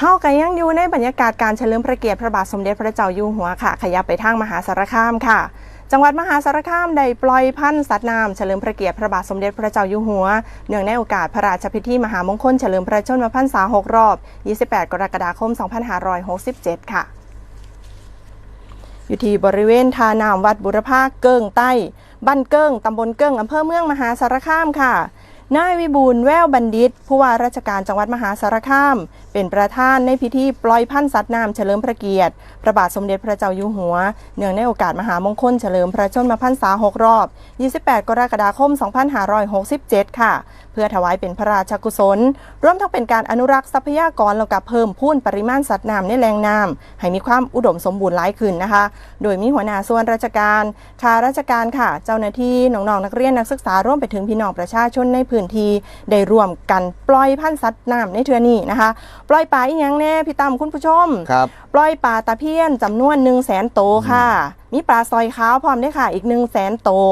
เฮากันยังอยู่ในบรรยากาศการเฉลิมพระเกียรติพระบาทสมเด็จพระเจ้าอยู่หัวค่ะ ขยับไปทางมหาสารคามค่ะ จังหวัดมหาสารคามได้ปล่อยพันธุ์สัตว์น้ำเฉลิมพระเกียรติพระบาทสมเด็จพระเจ้าอยู่หัว เนื่องในโอกาสพระราชพิธีมหามงคลเฉลิมพระชนมพรรษา6รอบ 28 กรกฎาคม 2567 ค่ะ อยู่ที่บริเวณทานามวัดบุรพาเกิ้งใต้ บ้านเกิ้งตำบลเกิ้งอำเภอเมืองมหาสารคามค่ะ นายวิบูลแววบัณฑิต ผู้ว่าราชการจังหวัดมหาสารคาม เป็นประธานในพิธีปล่อยพันธุ์สัตว์น้ำเฉลิมพระเกียรติ พระบาทสมเด็จพระเจ้าอยู่หัว เนื่องในโอกาสมหามงคลเฉลิมพระชนมพรรษา 6 รอบ 28 กรกฎาคม 2567 ค่ะ เพื่อถวายเป็นพระราชกุศล ร่วมทั้งเป็นการอนุรักษ์ทรัพยากรแล้วก็เพิ่มพูนปริมาณสัตว์น้ำในแหล่งน้ำให้มีความอุดมสมบูรณ์หลายขึ้นนะคะ โดยมีหัวหน้าส่วนราชการข้าราชการค่ะ เจ้าหน้าที่น้องๆนักเรียนนักศึกษาร่วมไปถึงพี่น้องประชาชนในพื้นที่ได้ร่วมกันปล่อยพันธุ์สัตว์น้ำในเทือนี้นะคะ ปล่อยปลาอีกอย่างแน่พี่ตั้มคุณผู้ชม ครับ ปล่อยปลาตะเพียนจำนวน1 0 0 0 0แสนโตวค่ะมีปลาซอยขาวพร้อมด้วยค่ะ อีก1 0 0 0 0แสนโตว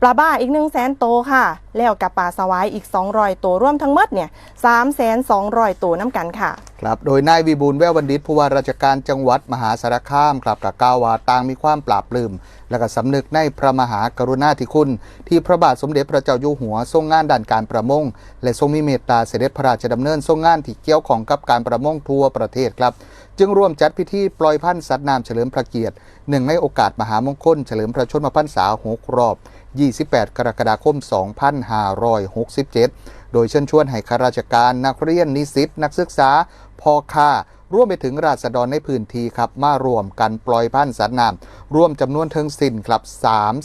ปลาบ้าอีก1 0 0 0 0แสนโตวค่ะ แล้วกับปลาสวายอีก 200ตัวรวมทั้งหมดเนี่ย3 2 0 0ตัวน้ำกันค่ะ ครับ โดยนายวิบูลแววบัณฑิตผู้ว่าราชการจังหวัดมหาสารคามครับกกล่าวว่าต่างมีความปราบปลื้มและก็สำนึกในพระมหากรุณาธิคุณ ที่พระบาทสมเด็จพระเจ้าอยู่หัวทรงงานด้านการประมง และทรงมีเมตตาเสด็จพระราชดำเนินทรงงานที่เกี่ยวของกับการประมงทั่วประเทศครับจึงร่วมจัดพิธีปล่อยพันธุ์สัตว์น้ำเฉลิมพระเกียรติหนึ่งในโอกาสมหามงคล เฉลิมพระชนมพรรษา6รอบ 28 กรกฎาคม 2567 โดยเชิญชวนให้ข้าราชการนักเรียนนิสิตนักศึกษาพอค้าร่วมไปถึงราษฎรในพื้นที่ครับ มารวมกันปล่อยพันธุ์สัตว์น้ำรวมจำนวนทั้งสิ้นครับ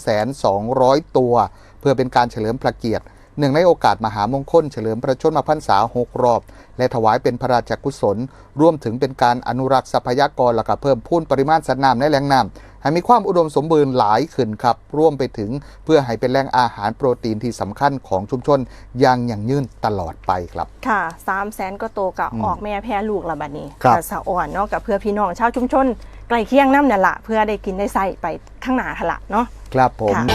3,200 ตัว เพื่อเป็นการเฉลิมพระเกียรติ หนึ่งในโอกาสมหามงคลเฉลิมพระชนมพรรษา6รอบ และถวายเป็นพระราชกุศลรวมถึงเป็นการอนุรักษ์ทรัพยากรและก็เพิ่มพูนปริมาณสัตว์น้ำในแหล่งน้ำให้มีความอุดมสมบูรณ์หลายขึ้นครับ ร่วมไปถึงเพื่อให้เป็นแหล่งอาหารโปรตีนที่สำคัญของชุมชนอย่างยั่งยืนตลอดไปครับ ค่ะ3 0 0แสนก็โตกับอืมออกแม่แพ้ลูกละบัดนี้ครับแต่สะอ่อนเนาะกับเพื่อพี่น้องชาวชุมชนใกล้เคียงน้ำนั่นละเพื่อได้กินได้ใส่ไปข้างหน้าค่ะละเนาะครับผมค่ะ